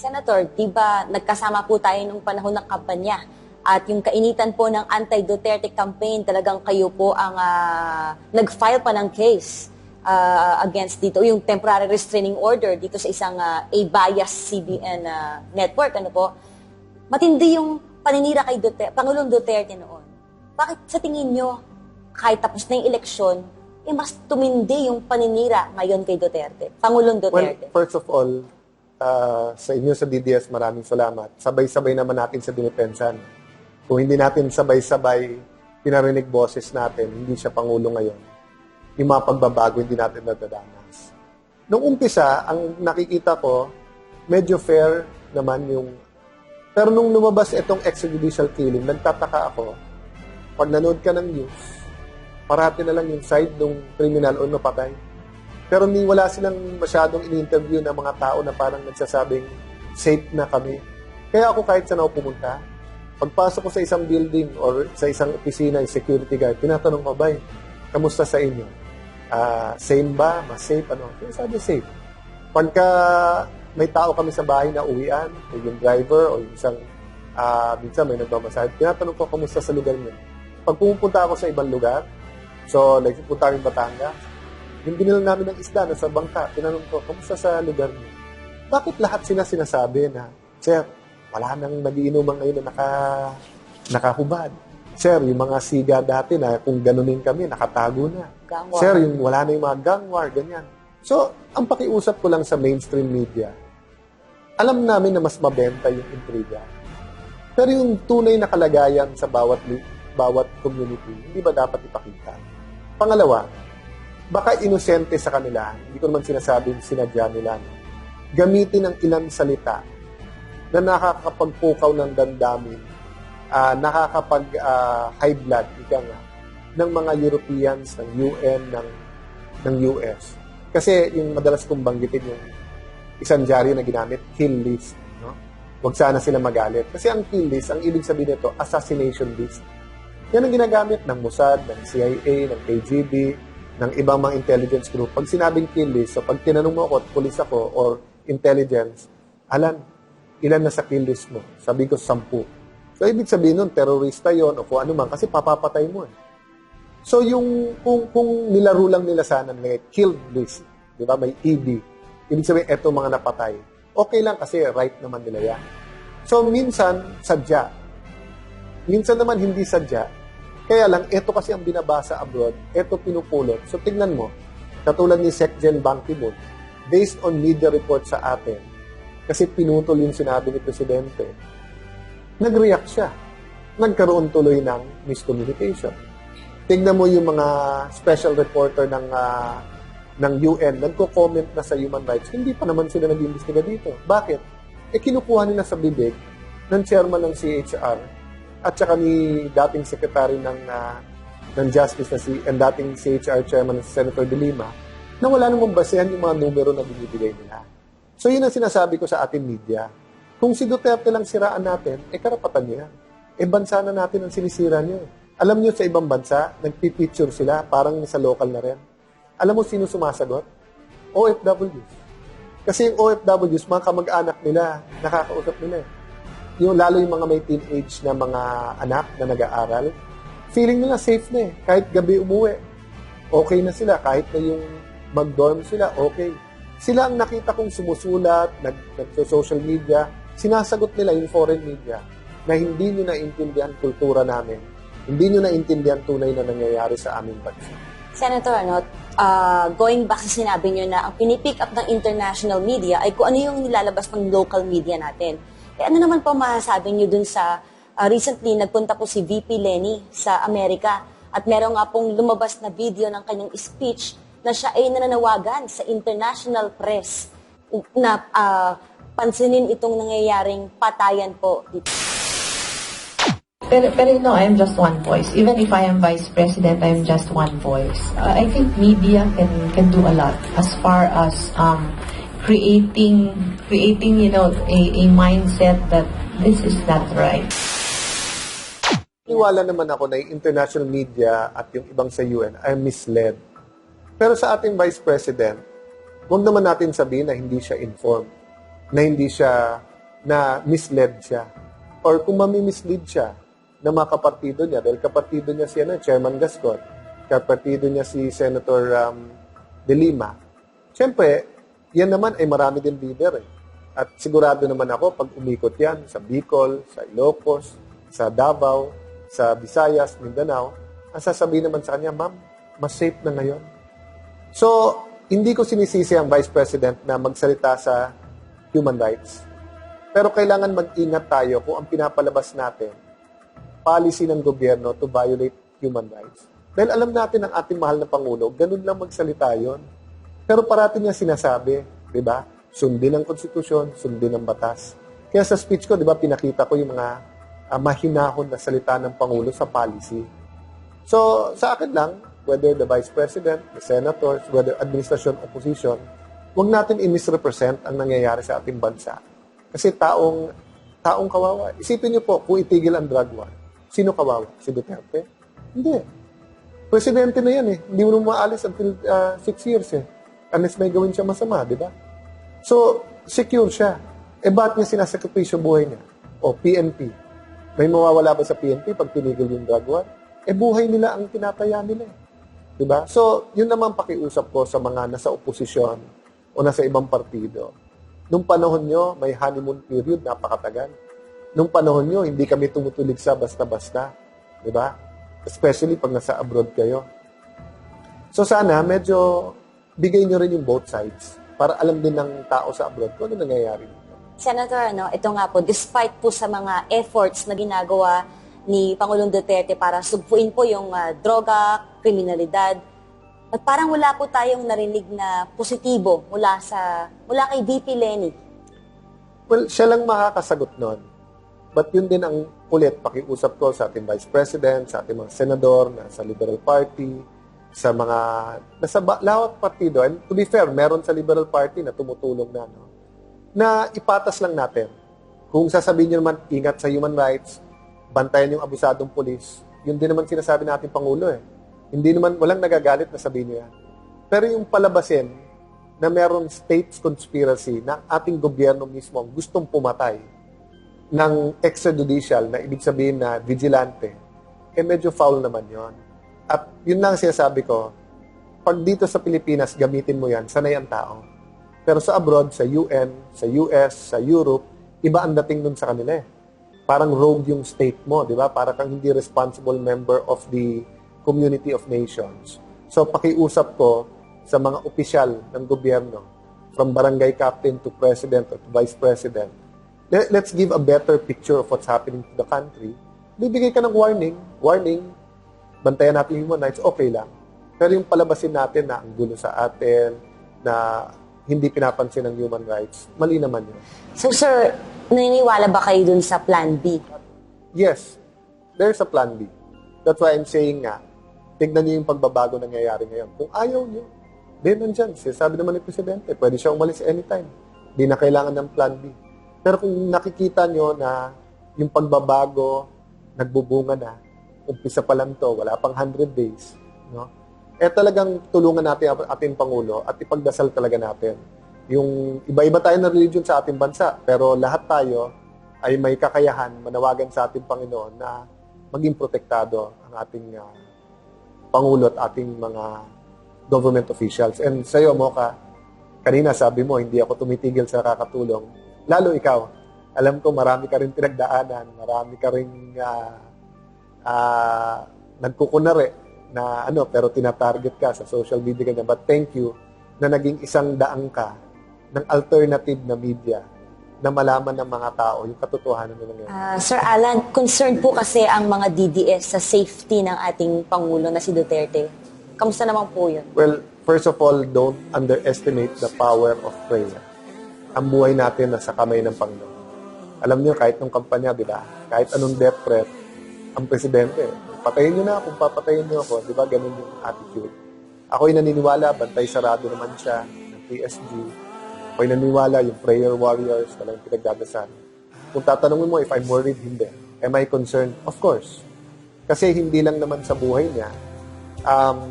Senator, di ba nagkasama po tayo nung panahon ng kampanya at yung kainitan po ng anti-Duterte campaign, talagang kayo po ang ah, nag-file pa ng case ah, against dito, yung temporary restraining order dito sa isang ah, A-bias CBN ah, network. Ano po? Matindi yung paninira kay Duterte, Pangulong Duterte noon. Bakit sa tingin nyo, kahit tapos na yung eleksyon, eh mas tumindi yung paninira ngayon kay Duterte, Pangulong Well, Duterte? first of all, uh, sa inyo sa DDS, maraming salamat. Sabay-sabay naman natin sa dinipensan. Kung hindi natin sabay-sabay pinarinig boses natin, hindi siya Pangulo ngayon, yung mga pagbabago hindi natin nadadanas. Nung umpisa, ang nakikita ko, medyo fair naman yung... Pero nung lumabas itong extrajudicial killing, nagtataka ako, pag nanood ka ng news, parati na lang yung side ng criminal o napatay. Pero ni wala silang masyadong in-interview ng mga tao na parang nagsasabing safe na kami. Kaya ako kahit saan ako pumunta, pagpasok ko sa isang building or sa isang opisina, security guard, tinatanong ko, bay, kamusta sa inyo? Ah, same ba? Mas safe? Ano? Kaya sabi, safe. Pagka may tao kami sa bahay na uwian, o yung driver, o yung isang, ah, minsan may nagmamasahe, tinatanong ko, kamusta sa lugar niyo? Pag pumupunta ako sa ibang lugar, so pupunta kami Batangas, yung binila namin ng isda na sa bangka, tinanong ko, kamusta sa lugar niyo? Bakit lahat sila sinasabi na, Sir, wala nang nagiinuman ngayon na naka, nakahubad. Sir, yung mga siga dati na kung ganunin kami, nakatago na. Gang war. Sir, yung wala na yung mga gang war, ganyan. So, ang pakiusap ko lang sa mainstream media, alam namin na mas mabenta yung intriga. Pero yung tunay na kalagayan sa bawat bawat community, hindi ba dapat ipakita? Pangalawa, baka inosente sa kanila, hindi ko naman sinasabing sinadya nila, gamitin ang ilang salita na nakakapagpukaw ng damdamin, ah, nakakapag ah, high blood, ika nga, ng mga Europeans, ng UN, ng, ng US. Kasi yung madalas kong banggitin yung isang dyaryo na ginamit, kill list. No? Huwag sana sila magalit. Kasi ang kill list, ang ibig sabihin nito, assassination list. Yan ang ginagamit ng Mossad, ng CIA, ng KGB, ng ibang mga intelligence group. Pag sinabing kill list, so pag tinanong mo ako at pulis ako or intelligence, Alan, ilan na sa kill list mo? Sabi ko, sampu. So, ibig sabihin nun, terorista yon o kung ano man, kasi papapatay mo eh. So, yung, kung, kung nilaro lang nila sana, may killed list, di ba, may ED, ibig sabihin, eto mga napatay. Okay lang kasi right naman nila yan. So, minsan, sadya. Minsan naman, hindi sadya. Kaya lang, eto kasi ang binabasa abroad, eto pinupulot. So, tignan mo, katulad ni Secgen Ban Ki-moon, based on media report sa atin, kasi pinutol yung sinabi ni Presidente, nag-react siya. Nagkaroon tuloy ng miscommunication. Tingnan mo yung mga special reporter ng ah, ng UN, nagko-comment na sa human rights, hindi pa naman sila nag-iimbestiga dito. Bakit? Eh, kinukuha nila sa bibig ng chairman ng CHR at saka ni dating secretary ng ah, ng Justice na si and dating CHR chairman na si Senator De Lima na wala namang basehan yung mga numero na binibigay nila. So yun ang sinasabi ko sa ating media. Kung si Duterte lang siraan natin, eh karapatan niya. Eh bansa na natin ang sinisira niyo. Alam niyo sa ibang bansa, nagpipicture sila, parang sa local na rin. Alam mo sino sumasagot? OFWs. Kasi yung OFWs, mga kamag-anak nila, nakakausap nila. eh. Yung lalo yung mga may teenage na mga anak na nag-aaral, feeling nila safe na eh. Kahit gabi umuwi, okay na sila. Kahit na yung mag-dorm sila, okay. Sila ang nakita kong sumusulat, nag, nag-social media, sinasagot nila yung foreign media na hindi nyo naintindihan kultura namin. Hindi nyo naintindihan tunay na nangyayari sa aming bansa. Senator, ano, ah, going back sa sinabi nyo na ang pinipick up ng international media ay kung ano yung nilalabas ng local media natin. Eh, ano naman po masasabi nyo dun sa ah, recently nagpunta po si VP Lenny sa Amerika at meron nga pong lumabas na video ng kanyang speech na siya ay nananawagan sa international press na ah, pansinin itong nangyayaring patayan po dito. Pero, pero you know, I'm just one voice. Even if I am vice president, I'm just one voice. Uh, I think media can can do a lot as far as um, creating creating you know a, a mindset that this is not right. Niwala naman ako na yung international media at yung ibang sa UN ay misled. Pero sa ating Vice President, huwag naman natin sabihin na hindi siya informed, na hindi siya na misled siya. Or kung mamimislead siya na mga kapartido niya, dahil kapartido niya si ano, Chairman Gascon, kapartido niya si Senator um, De Lima, Siyempre, yan naman ay marami din leader eh. At sigurado naman ako, pag umikot yan sa Bicol, sa Ilocos, sa Davao, sa Visayas, Mindanao, ang sasabihin naman sa kanya, ma'am, mas safe na ngayon. So, hindi ko sinisisi ang Vice President na magsalita sa human rights. Pero kailangan mag-ingat tayo kung ang pinapalabas natin, policy ng gobyerno to violate human rights. Dahil alam natin ang ating mahal na Pangulo, ganun lang magsalita yon. Pero parati niya sinasabi, di ba? Sundin ang konstitusyon, sundin ang batas. Kaya sa speech ko, di ba, pinakita ko yung mga uh, mahinahon na salita ng Pangulo sa policy. So, sa akin lang, whether the Vice President, the Senators, whether administration, opposition, huwag natin i-misrepresent ang nangyayari sa ating bansa. Kasi taong, taong kawawa. Isipin niyo po, kung itigil ang drug war, sino kawawa? Si Duterte? Hindi. Presidente na yan eh. Hindi mo maalis until uh, six years eh. Unless may gawin siya masama, di ba? So, secure siya. Eh, ba't niya sinasakripisyo buhay niya? O, PNP. May mawawala ba sa PNP pag tinigil yung drug war? Eh, buhay nila ang tinataya nila eh. Di ba? So, yun naman pakiusap ko sa mga nasa oposisyon o nasa ibang partido. Nung panahon nyo, may honeymoon period, napakatagal. Nung panahon nyo, hindi kami tumutulig sa basta-basta. Di ba? Especially pag nasa abroad kayo. So sana, medyo bigay nyo rin yung both sides para alam din ng tao sa abroad kung ano nangyayari. Senator, ano, ito nga po, despite po sa mga efforts na ginagawa ni Pangulong Duterte para sugpuin po yung uh, droga, kriminalidad, at parang wala po tayong narinig na positibo mula sa mula kay VP Lenny. Well, siya lang makakasagot nun. But yun din ang ulit pakiusap ko sa ating Vice President, sa ating mga senador, na sa Liberal Party, sa mga nasa lawat partido and to be fair meron sa Liberal Party na tumutulong na no? Na ipatas lang natin. Kung sasabihin niyo naman ingat sa human rights bantayan yung abusadong pulis yun din naman sinasabi natin pangulo eh. Hindi naman walang nagagalit na sabihin niyo yan. Pero yung palabasin na meron states conspiracy na ating gobyerno mismo ang gustong pumatay ng extrajudicial na ibig sabihin na vigilante eh medyo foul naman yon at yun lang sinasabi ko, pag dito sa Pilipinas, gamitin mo yan, sanay ang tao. Pero sa abroad, sa UN, sa US, sa Europe, iba ang dating nun sa kanila eh. Parang rogue yung state mo, di ba? Para kang hindi responsible member of the community of nations. So pakiusap ko sa mga opisyal ng gobyerno, from barangay captain to president or to vice president, let's give a better picture of what's happening to the country. Bibigay ka ng warning, warning, bantayan natin human rights, okay lang. Pero yung palabasin natin na ang gulo sa atin, na hindi pinapansin ng human rights, mali naman yun. So sir, naniniwala ba kayo dun sa plan B? Yes, there's a plan B. That's why I'm saying nga, tignan niyo yung pagbabago nangyayari ngayon. Kung ayaw niyo, then nandyan. Sabi naman ni Presidente, pwede siya umalis anytime. Hindi na kailangan ng plan B. Pero kung nakikita niyo na yung pagbabago nagbubunga na, umpisa pa lang to, wala pang 100 days, no? Eh talagang tulungan natin ang ating Pangulo at ipagdasal talaga natin. Yung iba-iba tayo na religion sa ating bansa, pero lahat tayo ay may kakayahan manawagan sa ating Panginoon na maging protektado ang ating uh, Pangulo at ating mga government officials. And sa iyo, Moka, kanina sabi mo, hindi ako tumitigil sa kakatulong. Lalo ikaw, alam ko marami ka rin pinagdaanan, marami ka rin uh, uh, nagkukunari na ano, pero tinatarget ka sa social media ganyan. But thank you na naging isang daang ka ng alternative na media na malaman ng mga tao yung katotohanan nila ngayon. Uh, Sir Alan, concerned po kasi ang mga DDS sa safety ng ating Pangulo na si Duterte. Kamusta naman po yun? Well, first of all, don't underestimate the power of prayer. Ang buhay natin nasa kamay ng Panginoon. Alam niyo, kahit nung kampanya, di ba? Kahit anong death threat, ang presidente. Patayin niyo na ako, papatayin niyo ako. Di ba? Ganun yung attitude. Ako'y naniniwala, bantay sarado naman siya ng PSG. Ako'y naniniwala, yung prayer warriors, talagang pinagdadasal. Kung tatanungin mo if I'm worried, hindi. Am I concerned? Of course. Kasi hindi lang naman sa buhay niya. Um,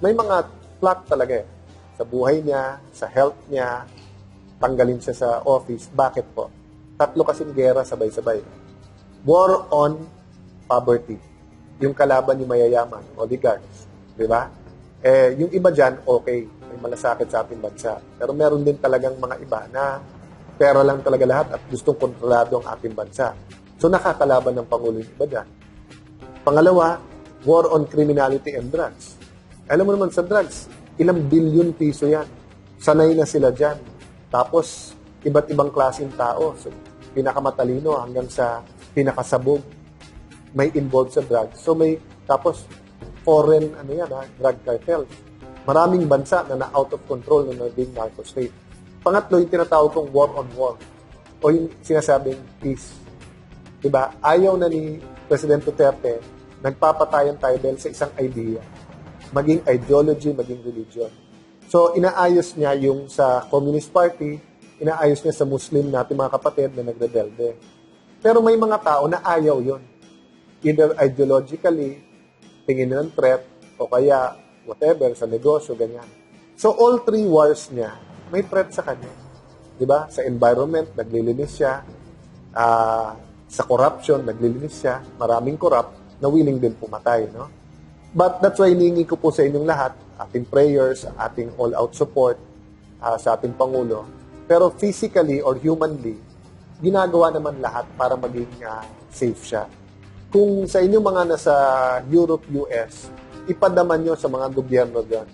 may mga plot talaga eh. Sa buhay niya, sa health niya, tanggalin siya sa office. Bakit po? Tatlo kasing gera sabay-sabay. War on poverty. Yung kalaban yung mayayaman, oligarchs. Di ba? Eh, yung iba dyan, okay. May malasakit sa ating bansa. Pero meron din talagang mga iba na pera lang talaga lahat at gustong kontrolado ang ating bansa. So nakakalaban ng Pangulo yung iba dyan. Pangalawa, war on criminality and drugs. Alam mo naman sa drugs, ilang billion piso yan. Sanay na sila dyan. Tapos, iba't ibang klaseng tao. So, pinakamatalino hanggang sa pinakasabog may involved sa drugs. So may, tapos, foreign, ano yan ha, drug cartels. Maraming bansa na na-out of control na naging narco state. Pangatlo, yung tinatawag kong war on war. O yung sinasabing peace. Diba? Ayaw na ni President Duterte, nagpapatayan tayo dahil sa isang idea. Maging ideology, maging religion. So, inaayos niya yung sa Communist Party, inaayos niya sa Muslim natin mga kapatid na nagrebelde. Pero may mga tao na ayaw yon Either ideologically, tingin ng threat, o kaya whatever, sa negosyo, ganyan. So, all three wars niya, may threat sa kanya. Di ba? Sa environment, naglilinis siya. Ah, sa corruption, naglilinis siya. Maraming corrupt na willing din pumatay, no? But that's why hiningi ko po sa inyong lahat, ating prayers, ating all-out support ah, sa ating Pangulo. Pero physically or humanly, ginagawa naman lahat para maging ah, safe siya. Kung sa inyong mga nasa Europe, US, ipadaman nyo sa mga gobyerno dyan,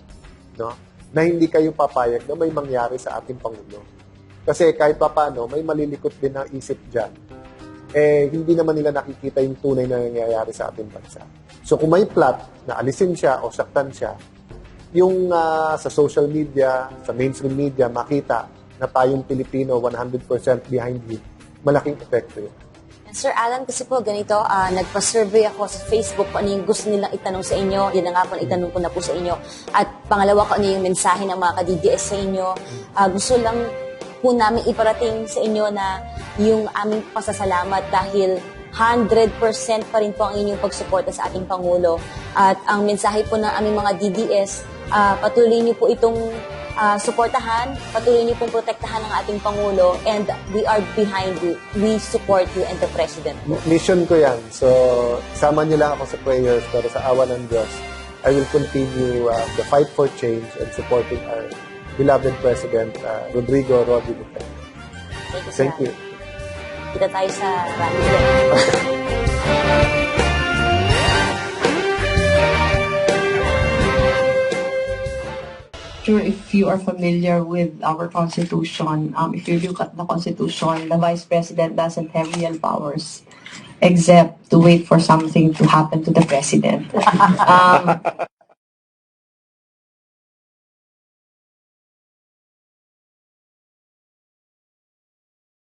no? na hindi kayo papayag na may mangyari sa ating Pangulo. Kasi kahit papano, may malilikot din ang isip dyan. Eh, hindi naman nila nakikita yung tunay na nangyayari sa ating bansa. So kung may plot na alisin siya o saktan siya, yung ah, sa social media, sa mainstream media, makita na tayong Pilipino 100% behind him, malaking epekto yun. Sir Alan, kasi po ganito, ah, nagpa-survey ako sa Facebook kung ano yung gusto nilang itanong sa inyo. Yan na nga po, itanong ko na po sa inyo. At pangalawa, kung ano yung mensahe ng mga ka-DDS sa inyo. Ah, gusto lang po namin iparating sa inyo na yung aming pasasalamat dahil 100% pa rin po ang inyong pagsuporta sa ating Pangulo. At ang mensahe po ng aming mga DDS, ah, patuloy niyo po itong ah, suportahan, patuloy niyo pong protektahan ang ating Pangulo and we are behind you. We support you and the President. po. Mission ko yan. So, sama niyo lang ako sa prayers, pero sa awa ng Diyos, I will continue uh, the fight for change and supporting our beloved President, uh, Rodrigo Rodrigo Duterte. Thank you, Thank you. Kita tayo sa rally. Sure, if you are familiar with our constitution, um, if you look at the constitution, the vice president doesn't have real powers except to wait for something to happen to the president. Um,